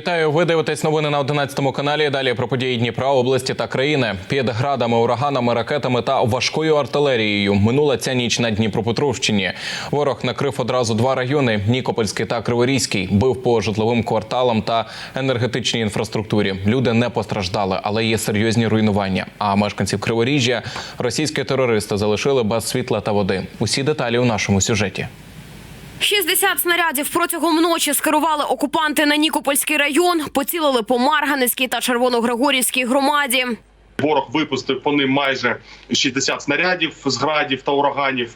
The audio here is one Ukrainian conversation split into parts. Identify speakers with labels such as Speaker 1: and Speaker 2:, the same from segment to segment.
Speaker 1: Вітаю. Ви дивитесь новини на 11 каналі. Далі про події Дніпра, області та країни. Під градами, ураганами, ракетами та важкою артилерією минула ця ніч на Дніпропетровщині. Ворог накрив одразу два райони: Нікопольський та Криворізький. Бив по житловим кварталам та енергетичній інфраструктурі. Люди не постраждали, але є серйозні руйнування. А мешканців Криворіжжя російські терористи залишили без світла та води. Усі деталі у нашому сюжеті.
Speaker 2: 60 снарядів протягом ночі скерували окупанти на Нікопольський район, поцілили по Марганецькій та Червоногригорівській громаді.
Speaker 3: Ворог випустив по ним майже 60 снарядів з градів та ураганів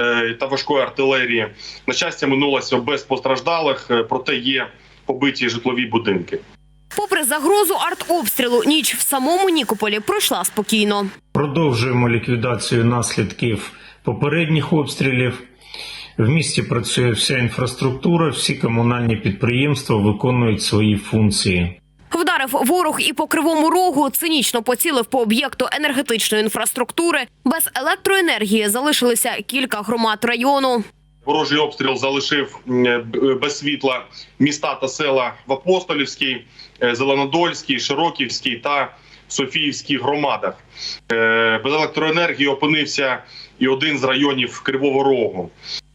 Speaker 3: е, та важкої артилерії. На щастя, минулося без постраждалих, е, проте є побиті житлові будинки.
Speaker 2: Попри загрозу артобстрілу, ніч в самому Нікополі пройшла спокійно.
Speaker 4: Продовжуємо ліквідацію наслідків попередніх обстрілів. В місті працює вся інфраструктура, всі комунальні підприємства виконують свої функції.
Speaker 2: Вдарив ворог і по кривому рогу, цинічно поцілив по об'єкту енергетичної інфраструктури. Без електроенергії залишилися кілька громад району.
Speaker 3: Ворожий обстріл залишив е, б- без світла міста та села в Апостолівській, е, Зеленодольській, Широківській та Софіївській громадах. Е, Без електроенергії опинився і один з районів Кривого Рогу.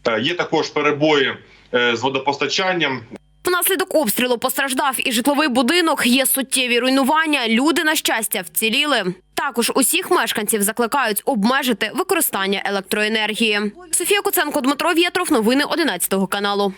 Speaker 3: Е, Є також перебої е, з водопостачанням.
Speaker 2: Внаслідок обстрілу постраждав і житловий будинок. Є суттєві руйнування. Люди, на щастя, вціліли. Також усіх мешканців закликають обмежити використання електроенергії. Софія Куценко, Дмитро Вєтров. Новини 11 каналу.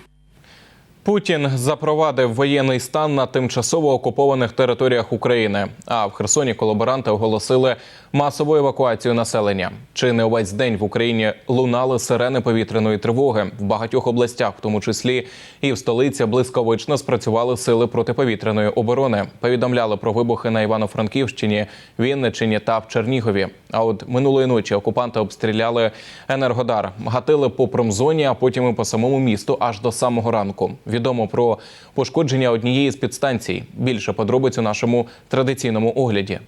Speaker 1: Путін запровадив воєнний стан на тимчасово окупованих територіях України. А в Херсоні колаборанти оголосили масову евакуацію населення. Чи не увесь день в Україні лунали сирени повітряної тривоги в багатьох областях, в тому числі і в столиці блискавично спрацювали сили протиповітряної оборони. Повідомляли про вибухи на Івано-Франківщині, Вінниччині та в Чернігові. А от минулої ночі окупанти обстріляли Енергодар, гатили по промзоні, а потім і по самому місту аж до самого ранку. Відомо про пошкодження однієї з підстанцій. Більше подробиць у нашому традиційному огляді.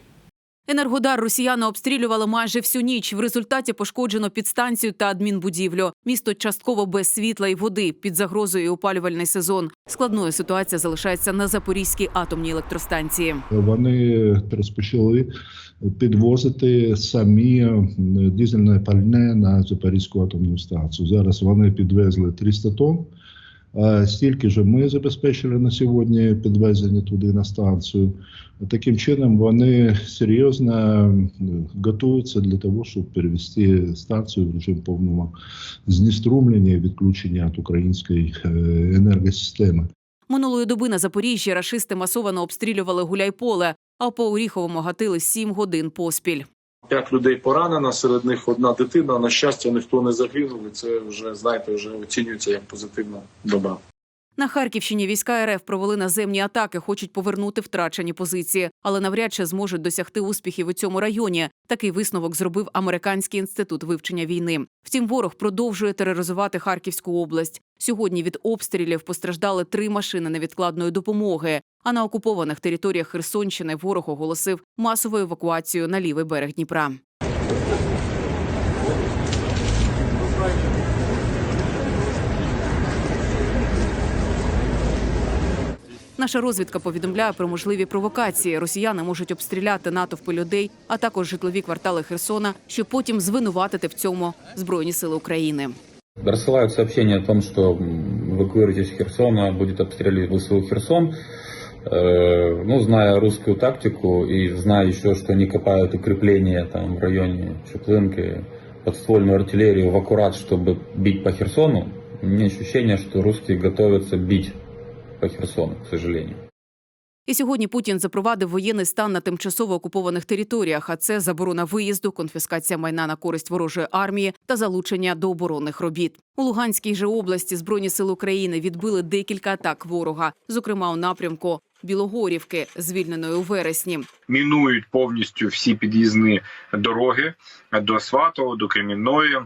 Speaker 5: Енергодар росіяни обстрілювали майже всю ніч. В результаті пошкоджено підстанцію та адмінбудівлю. Місто частково без світла і води під загрозою опалювальний сезон. Складною ситуація залишається на Запорізькій атомній електростанції.
Speaker 6: Вони розпочали підвозити самі дизельне пальне на Запорізьку атомну станцію. Зараз вони підвезли 300 тонн. Стільки ж ми забезпечили на сьогодні підвезення туди на станцію. Таким чином вони серйозно готуються для того, щоб перевести станцію в режим повного знеструмлення і відключення від української е, енергосистеми.
Speaker 5: Минулої доби на Запоріжжі рашисти масово обстрілювали Гуляйполе, а по Оріховому гатили сім годин поспіль.
Speaker 7: П'ять людей поранено, серед них одна дитина. На щастя, ніхто не загинув. і Це вже знаєте, вже оцінюється як позитивна доба.
Speaker 5: На Харківщині війська РФ провели наземні атаки, хочуть повернути втрачені позиції, але навряд чи зможуть досягти успіхів у цьому районі. Такий висновок зробив американський інститут вивчення війни. Втім, ворог продовжує тероризувати Харківську область. Сьогодні від обстрілів постраждали три машини невідкладної допомоги. А на окупованих територіях Херсонщини ворог оголосив масову евакуацію на лівий берег Дніпра. Наша розвідка повідомляє про можливі провокації. Росіяни можуть обстріляти натовпи людей, а також житлові квартали Херсона, щоб потім звинуватити в цьому збройні сили України.
Speaker 8: Рассылают сообщение о том, м, эвакуируйтесь Херсона, будет обстреливать ВСУ Херсон. Э, Ну, зная русскую тактику и зная еще, что они копают укрепления там в районе Чеплынки, подствольную артиллерию в аккурат, чтобы бить по Херсону, у меня ощущение, что русские готовятся бить по Херсону, к сожалению.
Speaker 5: І сьогодні Путін запровадив воєнний стан на тимчасово окупованих територіях. А це заборона виїзду, конфіскація майна на користь ворожої армії та залучення до оборонних робіт. У Луганській же області збройні сили України відбили декілька атак ворога, зокрема у напрямку Білогорівки, звільненої у вересні.
Speaker 9: мінують повністю всі під'їзні дороги до Сватового, до Кремінної.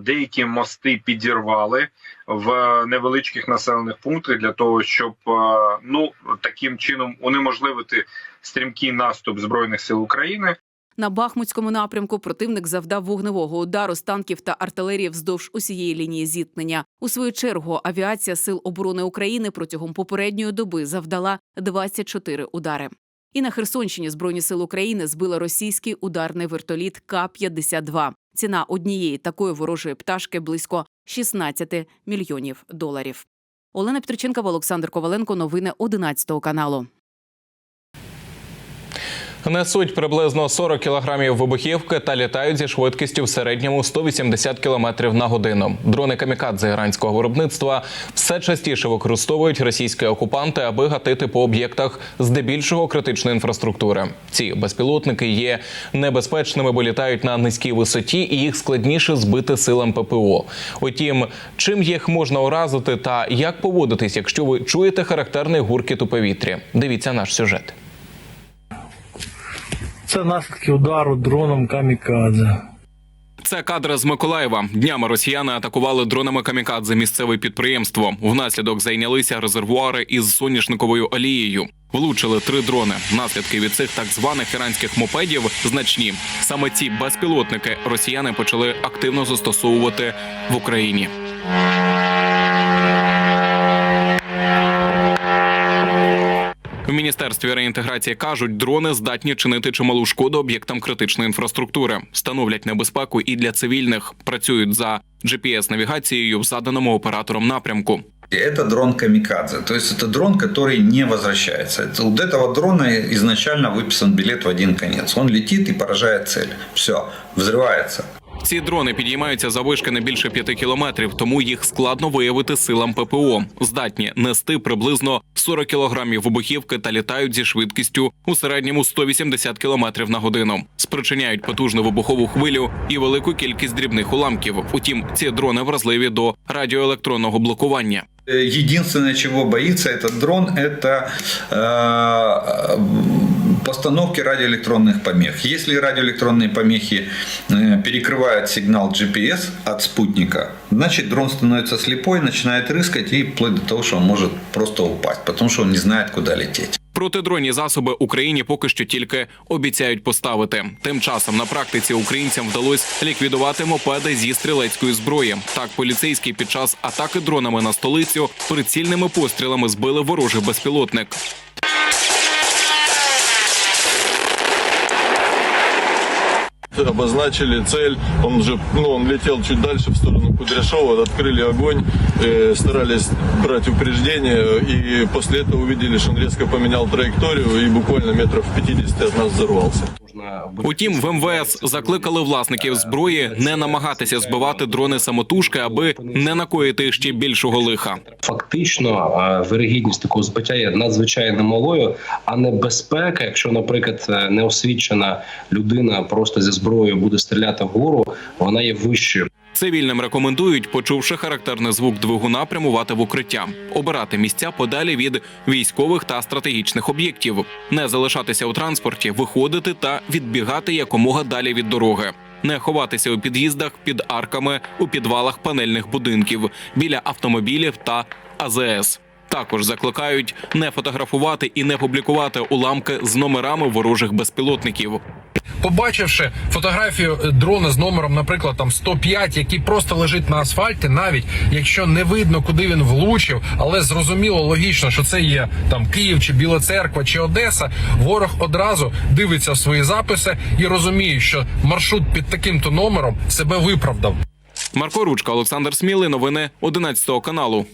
Speaker 9: Деякі мости підірвали в невеличких населених пунктах для того, щоб ну таким чином унеможливити стрімкий наступ збройних сил України.
Speaker 5: На Бахмутському напрямку противник завдав вогневого удару з танків та артилерії вздовж усієї лінії зіткнення. У свою чергу авіація Сил оборони України протягом попередньої доби завдала 24 удари. І на Херсонщині Збройні сили України збили російський ударний вертоліт К-52. Ціна однієї такої ворожої пташки близько 16 мільйонів доларів. Олена Петриченкова, Олександр Коваленко. Новини 11 каналу.
Speaker 1: Несуть приблизно 40 кілограмів вибухівки та літають зі швидкістю в середньому 180 кілометрів на годину. Дрони камікадзе іранського виробництва все частіше використовують російські окупанти, аби гатити по об'єктах здебільшого критичної інфраструктури. Ці безпілотники є небезпечними, бо літають на низькій висоті, і їх складніше збити силам ППО. Утім, чим їх можна уразити та як поводитись, якщо ви чуєте характерний гуркіт у повітрі? Дивіться наш сюжет.
Speaker 10: Це наслідки удару дроном камікадзе.
Speaker 1: Це кадри з Миколаєва. Днями росіяни атакували дронами камікадзе місцеве підприємство. Внаслідок зайнялися резервуари із соняшниковою олією. Влучили три дрони. Наслідки від цих так званих іранських мопедів значні. Саме ці безпілотники росіяни почали активно застосовувати в Україні. В міністерстві реінтеграції кажуть, дрони здатні чинити чималу шкоду об'єктам критичної інфраструктури, становлять небезпеку і для цивільних, працюють за GPS-навігацією в заданому оператором напрямку.
Speaker 11: Это дрон камикадзе, то есть это дрон, который не возвращается. Это- У этого дрона изначально выписан билет в один конец. Он летит и поражает цель. Все, взрывается.
Speaker 1: Ці дрони підіймаються за вишки не більше п'яти кілометрів, тому їх складно виявити силам ППО. Здатні нести приблизно 40 кілограмів вибухівки та літають зі швидкістю у середньому 180 кілометрів на годину. Спричиняють потужну вибухову хвилю і велику кількість дрібних уламків. Утім, ці дрони вразливі до радіоелектронного блокування.
Speaker 11: Э, Единственное, чего боится этот дрон, это э, постановки радиоэлектронных помех. Если радиоэлектронные помехи э, перекрывают сигнал GPS от спутника, значит дрон становится слепой, начинает рыскать и вплоть до того, что он может просто упасть, потому что он не знает, куда лететь.
Speaker 1: Протидронні засоби Україні поки що тільки обіцяють поставити. Тим часом на практиці українцям вдалося ліквідувати мопеди зі стрілецької зброї. Так, поліцейські під час атаки дронами на столицю прицільними пострілами збили ворожий безпілотник.
Speaker 12: обозначили цель. Он уже, ну, он летел чуть дальше в сторону Кудряшова, открыли огонь, э, старались брать упреждение, и после этого увидели, что он резко поменял траекторию и буквально метров в 50 от нас взорвался.
Speaker 1: Утім, в МВС закликали власників зброї не намагатися збивати дрони самотужки, аби не накоїти ще більшого лиха.
Speaker 13: Фактично, е, вирогідність такого збиття є надзвичайно малою, а небезпека, якщо, наприклад, е, неосвічена людина просто зі зброєю буде стріляти вгору, вона є вищою.
Speaker 1: Цивільним рекомендують, почувши характерний звук двигуна, прямувати в укриття, обирати місця подалі від військових та стратегічних об'єктів, не залишатися у транспорті, виходити та відбігати якомога далі від дороги. Не ховатися у під'їздах під арками, у підвалах панельних будинків, біля автомобілів та АЗС. Також закликають не фотографувати і не публікувати уламки з номерами ворожих безпілотників.
Speaker 14: побачивши фотографію е, дрона з номером, наприклад, там 105, який просто лежить на асфальті, навіть якщо не видно, куди він влучив, але зрозуміло логічно, що це є там Київ чи Біла Церква чи Одеса. Ворог одразу дивиться в свої записи і розуміє, що маршрут під таким-то номером себе виправдав.
Speaker 1: Марко Ручка, Олександр Смілий. Новини 11 каналу.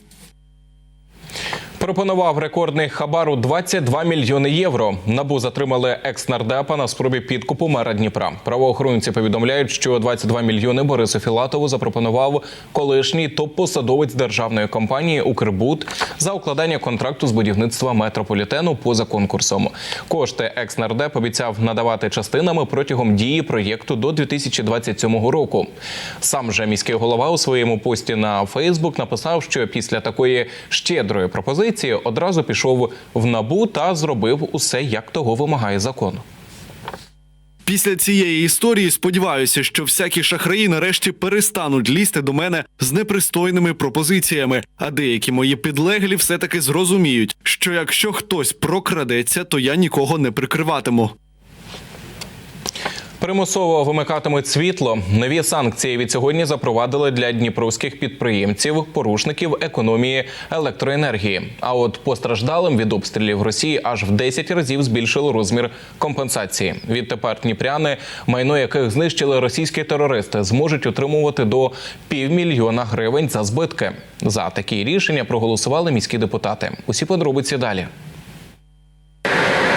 Speaker 1: Пропонував рекордний хабар у 22 мільйони євро. Набу затримали екс-нардепа на спробі підкупу мера Дніпра. Правоохоронці повідомляють, що 22 мільйони Борису Філатову запропонував колишній топ-посадовець державної компанії Укрбуд за укладання контракту з будівництва метрополітену поза конкурсом. Кошти екс-нардеп обіцяв надавати частинами протягом дії проєкту до 2027 року. Сам же міський голова у своєму пості на Фейсбук написав, що після такої щедрої пропозиції одразу пішов в набу та зробив усе, як того вимагає закон.
Speaker 15: Після цієї історії сподіваюся, що всякі шахраї нарешті перестануть лізти до мене з непристойними пропозиціями. А деякі мої підлеглі все таки зрозуміють, що якщо хтось прокрадеться, то я нікого не прикриватиму.
Speaker 1: Примусово вимикатимуть світло. Нові санкції від сьогодні запровадили для дніпровських підприємців, порушників економії електроенергії. А от постраждалим від обстрілів Росії аж в 10 разів збільшили розмір компенсації. Відтепер дніпряни, майно яких знищили російські терористи, зможуть отримувати до півмільйона гривень за збитки. За такі рішення проголосували міські депутати. Усі подробиці далі.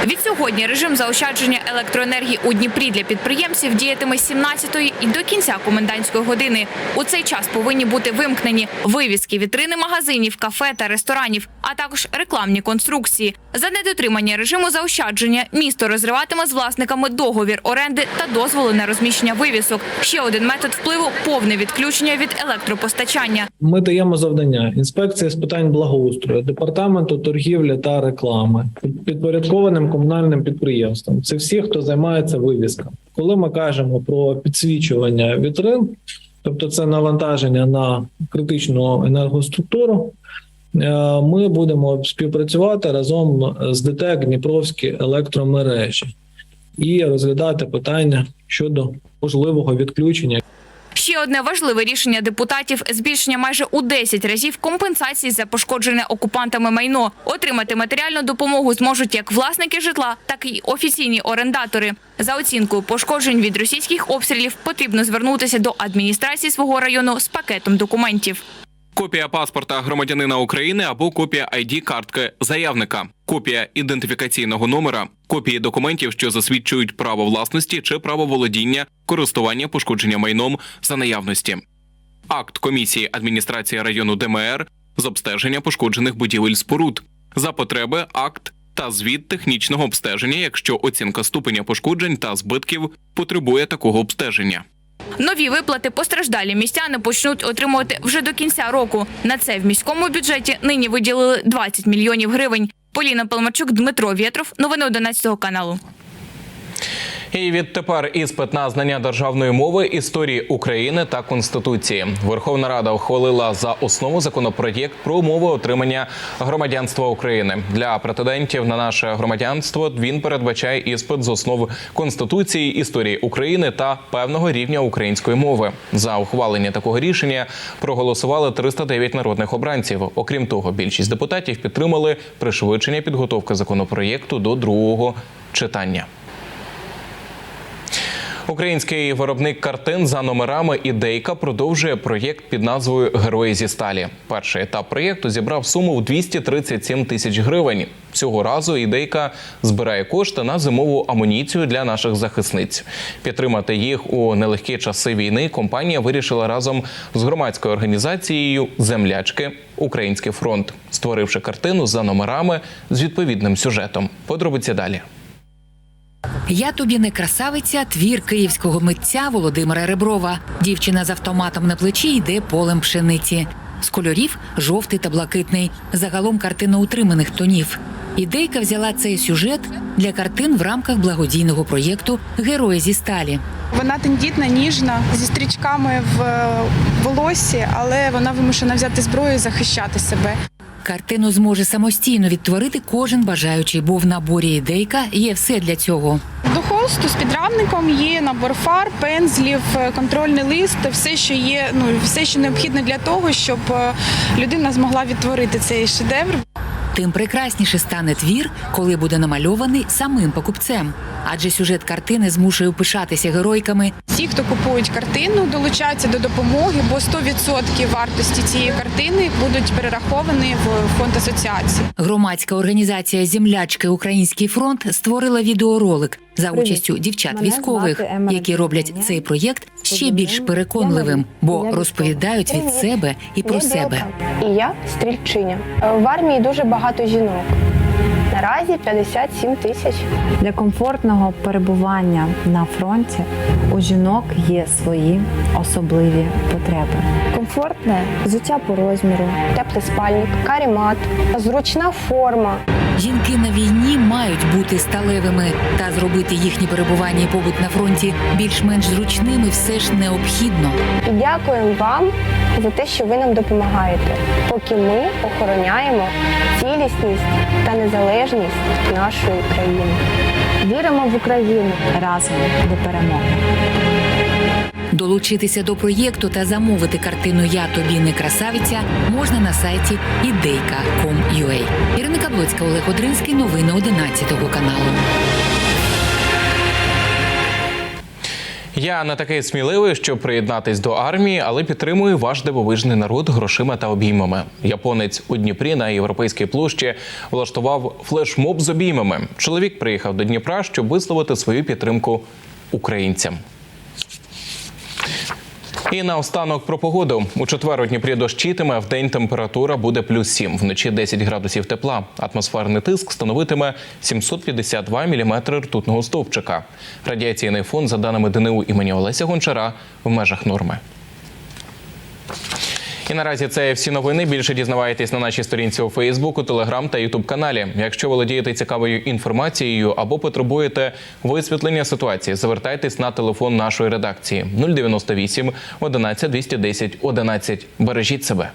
Speaker 16: Відсьогодні режим заощадження електроенергії у Дніпрі для підприємців діятиме з 17-ї і до кінця комендантської години. У цей час повинні бути вимкнені вивіски, вітрини магазинів, кафе та ресторанів, а також рекламні конструкції. За недотримання режиму заощадження місто розриватиме з власниками договір оренди та дозволи на розміщення вивісок. Ще один метод впливу повне відключення від електропостачання.
Speaker 10: Ми даємо завдання інспекції з питань благоустрою, департаменту торгівлі та реклами, підпорядкованим комунальним підприємствам. Це всі, хто займається вивісками. Коли ми кажемо про підсвічування вітрин, тобто це навантаження на критичну енергоструктуру. е, Ми будемо співпрацювати разом з ДТЕК Дніпровські електромережі і розглядати питання щодо можливого відключення
Speaker 16: Ще одне важливе рішення депутатів збільшення майже у 10 разів компенсації за пошкоджене окупантами майно. Отримати матеріальну допомогу зможуть як власники житла, так і офіційні орендатори. За оцінкою пошкоджень від російських обстрілів потрібно звернутися до адміністрації свого району з пакетом документів.
Speaker 1: Копія паспорта громадянина України або копія id картки заявника, копія ідентифікаційного номера, копії документів, що засвідчують право власності чи право володіння, користування пошкодження майном за наявності, акт комісії адміністрації району ДМР з обстеження пошкоджених будівель споруд, за потреби акт та звіт технічного обстеження, якщо оцінка ступеня пошкоджень та збитків потребує такого обстеження.
Speaker 16: Нові виплати постраждалі містяни почнуть отримувати вже до кінця року. На це в міському бюджеті нині виділили 20 мільйонів гривень. Поліна Палмачук, Дмитро Вєтров. Новини 11 каналу.
Speaker 1: І відтепер іспит на знання державної мови, історії України та конституції. Верховна Рада ухвалила за основу законопроєкт про умови отримання громадянства України для претендентів на наше громадянство. Він передбачає іспит з основ конституції, історії України та певного рівня української мови. За ухвалення такого рішення проголосували 309 народних обранців. Окрім того, більшість депутатів підтримали пришвидшення підготовки законопроєкту до другого читання. Український виробник картин за номерами ідейка продовжує проєкт під назвою Герої зі сталі. Перший етап проєкту зібрав суму в 237 тисяч гривень. Цього разу ідейка збирає кошти на зимову амуніцію для наших захисниць. Підтримати їх у нелегкі часи війни компанія вирішила разом з громадською організацією Землячки Український фронт, створивши картину за номерами з відповідним сюжетом. Подробиці далі.
Speaker 17: Я тобі не красавиця, твір київського митця Володимира Реброва. Дівчина з автоматом на плечі йде полем пшениці. З кольорів жовтий та блакитний. Загалом картина утриманих тонів. Ідейка взяла цей сюжет для картин в рамках благодійного проєкту Герої зі сталі.
Speaker 18: Вона тендітна, ніжна, зі стрічками в е, волосі, але вона вимушена взяти зброю і захищати себе.
Speaker 17: Картину зможе самостійно відтворити кожен бажаючий, бо в наборі ідейка є все для цього.
Speaker 18: До холсту з підрамником є набор фар, пензлів, е, контрольний лист, все, що є, ну все, що необхідно для того, щоб е, людина змогла відтворити цей шедевр.
Speaker 17: Тим прекрасніше стане твір, коли буде намальований самим покупцем. Адже сюжет картини змушує пишатися геройками.
Speaker 18: Ті, хто купують картину, долучаються до допомоги, бо 100% вартості цієї картини будуть перераховані в фонд асоціації.
Speaker 17: Громадська організація Землячки Український фронт створила відеоролик за участю дівчат військових, які роблять цей проєкт ще більш переконливим, бо розповідають від себе і про себе.
Speaker 19: І я стрільчиня. Е, В армії дуже багато жінок. Наразі 57 тисяч.
Speaker 20: Для комфортного перебування на фронті у жінок є свої особливі потреби.
Speaker 19: Комфортне взуття по розміру, теплий спальник, карімат, зручна форма.
Speaker 17: Жінки на війні мають бути сталевими та зробити їхнє перебування і побут на фронті більш-менш зручними все ж необхідно.
Speaker 19: І дякуємо вам за те, що ви нам допомагаєте, поки ми охороняємо цілісність та незалежність нашої країни. Віримо в Україну
Speaker 20: разом до перемоги.
Speaker 17: Долучитися до проєкту та замовити картину Я тобі не красавиця можна на сайті ідейка.com.ua. Ірина Каблоцька, Олег Одринський. Новини 11 каналу.
Speaker 1: Я не такий сміливий, щоб приєднатись до армії, але підтримую ваш дивовижний народ грошима та обіймами. Японець у Дніпрі на європейській площі влаштував флешмоб з обіймами. Чоловік приїхав до Дніпра, щоб висловити свою підтримку українцям. І наостанок про погоду. У четвер у Дніпрі дощитиме, в день температура буде плюс 7, вночі 10 градусів тепла. Атмосферний тиск становитиме 752 мм ртутного стовпчика. Радіаційний фон, за даними ДНУ імені Олеся Гончара, в межах норми. І наразі це всі новини. Більше дізнавайтесь на нашій сторінці у Фейсбуку, Телеграм та Ютуб каналі. Якщо володієте цікавою інформацією або потребуєте висвітлення ситуації, звертайтесь на телефон нашої редакції 098 11 210 11. Бережіть себе.